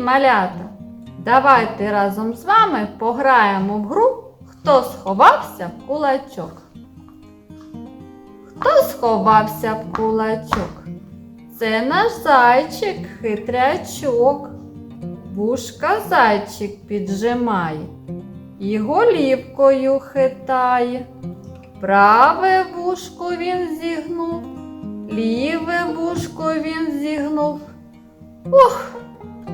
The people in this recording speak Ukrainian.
малята! Давайте разом з вами пограємо в гру Хто сховався в кулачок. Хто сховався в кулачок? Це наш зайчик хитрячок. Вушка зайчик піджимає і голівкою хитає. Праве вушко він зігнув, ліве вушко він зігнув. Ух,